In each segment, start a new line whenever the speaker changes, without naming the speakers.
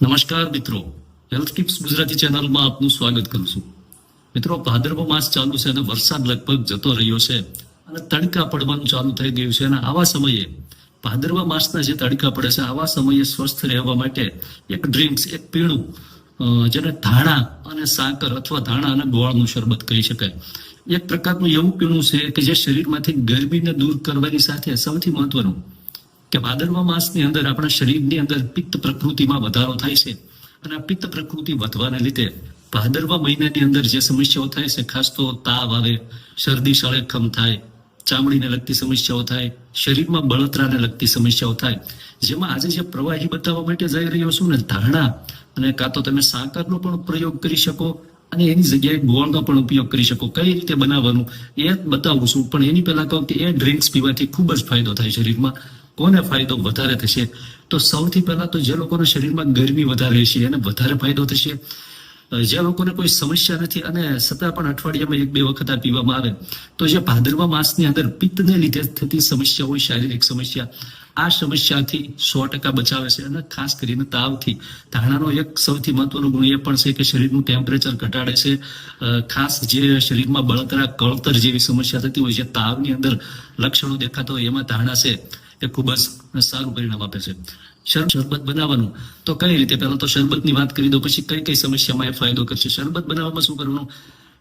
નમસ્કાર મિત્રો. Health tips Gujarati ચેનલમાં આપનું સ્વાગત કરું છું. મિત્રો, ભાદરવો માસ ચાલુ છે અને વરસાદ લગભગ જતો રહ્યો છે અને તડકા પડવાનું ચાલુ થઈ ગયું છે અને આવા સમયે ભાદરવા માસના જે તડકા પડે છે, આવા સમયે સ્વસ્થ રહેવા માટે એક ડ્રિંક્સ, એક પીણું જેને ધાણા અને સાકર અથવા ધાણા અને ગોળનું શરબત કહી શકાય. એક પ્રકારનું એવું પીણું છે કે જે શરીરમાંથી ગરમીને દૂર કરવાની સાથે સૌથી મહત્વનું કે ભાદરવા માસની અંદર આપણા શરીરની અંદર પિત્ત પ્રકૃતિમાં વધારો થાય છે. અને આ પિત્ત પ્રકૃતિ વધવાને લીધે ભાદરવા મહિનાની અંદર જે સમસ્યાઓ થાય છે, ખાસ તો તાવ આવે, શરદી સળેખમ થાય, ચામડીને લગતી સમસ્યાઓ થાય, શરીરમાં બળતરાને લગતી સમસ્યાઓ થાય. જેમાં આજે જે પ્રવાહી બતાવવા માટે જઈ રહ્યો છું ને ધારણા અને કાં તો તમે સાકરનો પણ પ્રયોગ કરી શકો અને એની જગ્યાએ ગોળનો પણ ઉપયોગ કરી શકો. કઈ રીતે બનાવવાનું એ બતાવું છું. પણ એની પહેલા કહું કે એ ડ્રિંક્સ પીવાથી ખૂબ જ ફાયદો થાય શરીરમાં. કોને ફાયદો વધારે થશે? તો સૌથી પહેલા તો જે લોકોના શરીરમાં ગરમી વધારે છે એને વધારે ફાયદો થશે. જે લોકોને કોઈ સમસ્યા નથી અને છતાં પણ અઠવાડિયામાં એક બે વખત આ પીવામાં આવે, તો જે ભાદરવા માસની અંદર પિત્તને લીધે થતી સમસ્યા હોય, શારીરિક સમસ્યા, આ સમસ્યાથી સો ટકા બચાવે છે અને ખાસ કરીને તાવથી. ધાણાનો એક સૌથી મહત્વનો ગુણ એ પણ છે કે શરીરનું ટેમ્પરેચર ઘટાડે છે. ખાસ જે શરીરમાં બળતરા, કળતર જેવી સમસ્યા થતી હોય છે, તાવની અંદર લક્ષણો દેખાતા હોય, એમાં ધાણા છે. એ ખૂબ જ સારું પરિણામ આપે છે. શર- શરબત બનાવવાનું. તો કઈ રીતે? પહેલાં તો શરબતની વાત કરી દો, પછી કઈ કઈ સમસ્યામાં એ ફાયદો કરશે? શરબત બનાવવામાં શું કરવાનું?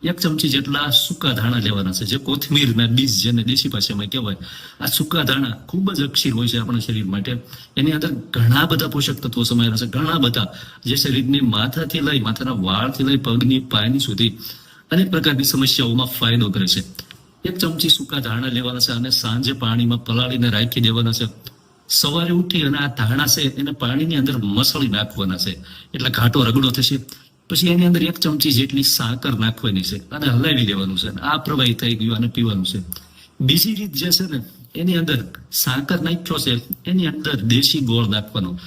એક ચમચી જેટલા સૂકા ધાણા લેવાના છે, જે કોથમીરના બીજ જેને દેશી ભાષામાં કહેવાય. આ સૂકા ધાણા ખૂબ જ અક્ષીર હોય છે આપણા શરીર માટે. એની અંદર ઘણા બધા પોષક તત્વો સમાયેલા છે. ઘણા બધા. જે શરીરની માથાથી લઈ, માથાના વાળથી લઈ, પગની, પાયની સુધી અનેક પ્રકારની સમસ્યાઓમાં ફાયદો કરે છે. એક ચમચી સૂકા ધાણા લેવાના છે અને સાંજે પાણીમાં પલાળીને રાખી દેવાના છે. સવારે ઉઠી અને આ ધાણા છે એને પાણીની અંદર મસળી નાખવાના છે. એટલે ઘાટો રગડો થશે. પછી એની અંદર એક ચમચી જેટલી સાકર નાખવાની છે અને હલાવી દેવાનું છે. આ પ્રવાહી થઈ ગયું અને પીવાનું છે. બીજી રીત જે છે ને, એની અંદર સાકર નાખ્યો છે. એની અંદર દેશી ગોળ નાખવાનો.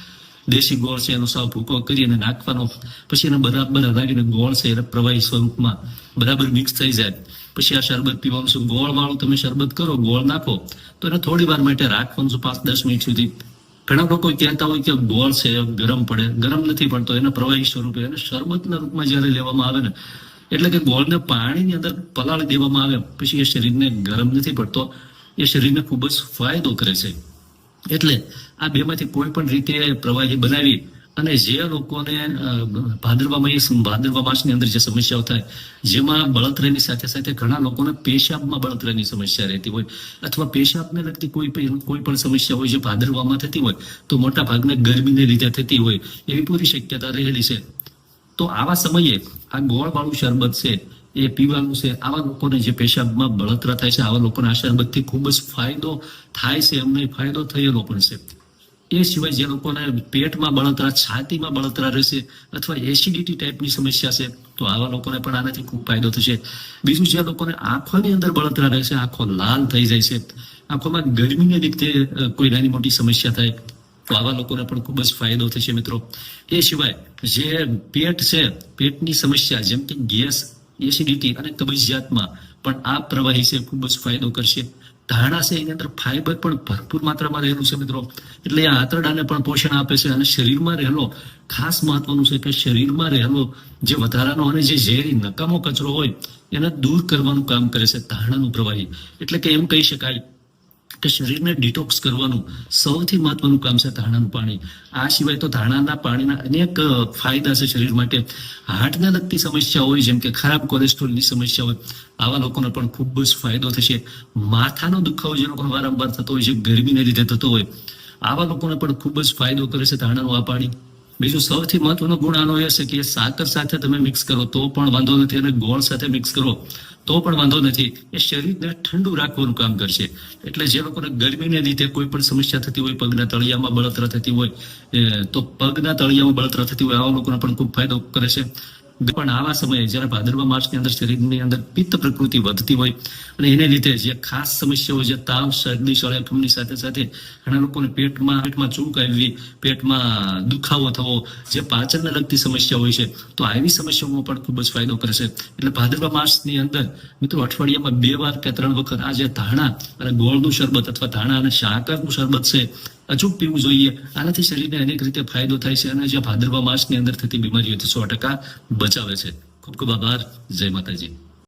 દેશી ગોળ છે, એનો સાવ ભૂકો કરી અને નાખવાનો. પછી એને બરાબર હલાવીને ગોળ છે, એને પ્રવાહી સ્વરૂપમાં બરાબર મિક્સ થઈ જાય. પછી આ શરબત પીવાનું છે. ગોળ વાળું તમે શરબત કરો, ગોળ નાખો. તો એને થોડી વાર માટે રાખવાનું પાંચ, દસ મિનિટ સુધી. ઘણા લોકો કહેતા હોય કે ગોળ છે, ગરમ પડે. ગરમ નથી પડતો એના પ્રવાહી સ્વરૂપે એને શરબતના રૂપમાં જ્યારે લેવામાં આવે ને, એટલે કે ગોળને પાણીની અંદર પલાળી દેવામાં આવે, પછી એ શરીરને ગરમ નથી પડતો. એ શરીરને ખૂબ જ ફાયદો કરે છે. એટલે આ બેમાંથી કોઈ પણ રીતે પ્રવાહી બનાવી અને જે લોકોને ભાદરવા ભાદરવા માસની અંદર જે સમસ્યાઓ થાય, જેમાં બળતરાની સાથે સાથે ઘણા લોકોને પેશાબમાં બળતરાની સમસ્યા રહેતી હોય, અથવા પેશાબને લગતી કોઈ કોઈ પણ સમસ્યા હોય જે ભાદરવામાં થતી હોય, તો મોટા ભાગને ગરમીને લીધે થતી હોય, એવી પૂરી શક્યતા રહેલી છે. તો આવા સમયે આ ગોળવાળું શરબત છે, એ પીવાનું છે, આવા લોકોને જે પેશાબમાં બળતરા થાય છે, આવા લોકોને આ શરબતથી ખૂબ જ ફાયદો થાય છે, એમને ફાયદો થયેલો પણ છે. એ સિવાય જે લોકોને પેટમાં બળતરા, છાતીમાં બળતરા રહેશે અથવા એસિડિટી ટાઈપની સમસ્યા છે, તો આવા લોકોને પણ આનાથી ખૂબ ફાયદો થશે. બીજું, જે લોકોને આંખોની અંદર બળતરા રહેશે, આંખો લાલ થઈ જાય છે, આંખોમાં ગરમીને લીધે કોઈ નાની મોટી સમસ્યા થાય, તો આવા લોકોને પણ ખૂબ જ ફાયદો થશે મિત્રો. એ સિવાય જે પેટ છે, પેટની સમસ્યા જેમ કે ગેસ એસિડિટી અને કબજિયાતમાં પણ આ પ્રવાહી છે, ખૂબ જ ફાયદો કરશે. ધાણા છે, એની અંદર ફાઈબર પણ ભરપૂર માત્રામાં રહેલું છે મિત્રો. એટલે આ આંતરડાને પણ પોષણ આપે છે અને શરીરમાં રહેલો ખાસ મહત્વનું છે કે શરીરમાં રહેલો જે વધારાનો અને જે ઝેરી નકામો કચરો હોય, એને દૂર કરવાનું કામ કરે છે ધાણાનું પ્રવાહી. એટલે કે એમ કહી શકાય કે શરીરને ડિટોક્સ કરવાનું સૌથી મહત્વનું કામ છે ધાણાનું પાણી. આ સિવાય તો ધાણાના પાણીના અનેક ફાયદા છે શરીર માટે. હાર્ટને લગતી સમસ્યા હોય, જેમ કે ખરાબ કોલેસ્ટ્રોલની સમસ્યા હોય, આવા લોકોને પણ ખૂબ જ ફાયદો થશે. માથાનો દુખાવો જે લોકો વારંવાર થતો હોય છે, ગરમીને લીધે થતો હોય, આવા લોકોને પણ ખૂબ જ ફાયદો કરે છે ધાણાનું આ પાણી. બીજું સૌથી મહત્વનો ગુણ આનો એ છે કે સાકર સાથે તમે મિક્સ કરો, તો પણ વાંધો નથી અને ગોળ સાથે મિક્સ કરો, તો પણ વાંધો નથી. એ શરીરને ઠંડુ રાખવાનું કામ કરશે. એટલે જે લોકોને ગરમીને લીધે કોઈ પણ સમસ્યા થતી હોય, પગના તળિયામાં બળતરા થતી હોય તો પગના તળિયામાં બળતરા થતી હોય, આવા લોકોને પણ ખૂબ ફાયદો કરે છે. પણ આવા સમયે જ્યારે ભાદરવા માસની અંદર શરીરની અંદર પિત્ત પ્રકૃતિ વધતી હોય અને એને લીધે જે ખાસ સમસ્યાઓ, જે તાવ, શરદી સળેખમની સાથે સાથે ઘણા લોકોને પેટમાં પેટમાં ચૂંક આવી, પેટમાં દુખાવો થવો, જે પાચનને લગતી સમસ્યા હોય છે, તો આવી સમસ્યાઓમાં પણ ખૂબ જ ફાયદો કરે છે. એટલે ભાદરવા માસની અંદર મિત્રો અઠવાડિયામાં બે વાર કે ત્રણ વખત આ જે ધાણા અને ગોળનું શરબત અથવા ધાણા અને શાકરનું શરબત છે અચૂક પીવું જોઈએ. આનાથી શરીરને અનેક રીતે ફાયદો થાય છે. અને જે ભાદરવા માસની અંદર થતી બીમારીઓથી સો ટકા બચાવે છે. ખૂબ ખૂબ આભાર. જય માતાજી.